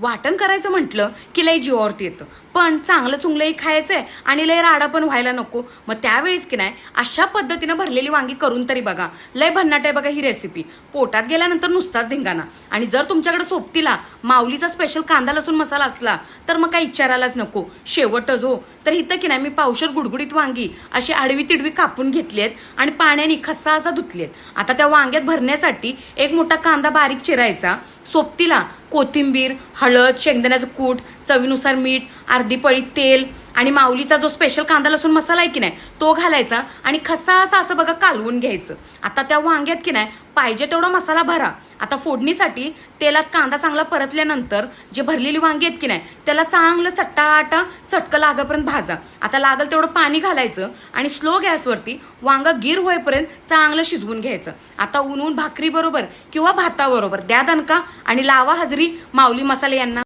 वाटण करायचं म्हटलं की लय जीवावरती येतं. पण चांगलं चुंगलंही खायचं आहे आणि लय राडा पण व्हायला नको. मग त्यावेळेस की नाही अशा पद्धतीनं भरलेली वांगी करून तरी बघा. लय भन्नाट आहे बघा ही रेसिपी पोटात गेल्यानंतर नुसताच धिंगाणा. आणि जर तुमच्याकडे सोबतीला माऊलीचा स्पेशल कांदा लसूण मसाला असला तर मग काही विचारायलाच नको. शेवटच हो. तर इथं की नाही मी पावशर गुडगुडीत वांगी अशी आडवी तिडवी कापून घेतली आहेत आणि पाण्याने खस्सा असा धुतली आहेत. आता त्या वांग्यात भरण्यासाठी एक मोठा कांदा बारीक चिरायचा. सोबतीला कोथिंबीर हळद शेंगदाण्याचं कूट चवीनुसार मीठ अर्धी पळी तेल आणि माऊलीचा जो स्पेशल कांदा लसूण मसाला आहे की नाही तो घालायचा आणि खसा असा असं बघा कालवून घ्यायचं. आता त्या वांग्यात की नाही पाहिजे तेवढा मसाला भरा. आता फोडणीसाठी तेलात कांदा चांगला परतल्यानंतर जे भरलेली वांगी आहेत की नाही त्याला चांगलं चट्टाटा चटकं लागेपर्यंत भाजा. आता लागल तेवढं पाणी घालायचं आणि स्लो गॅसवरती वांगा गिर होईपर्यंत चांगलं शिजवून घ्यायचं. आता ऊन ऊन भाकरी बरोबर किंवा भाताबरोबर द्या दणका आणि लावा हजरी माऊली मसाले यांना.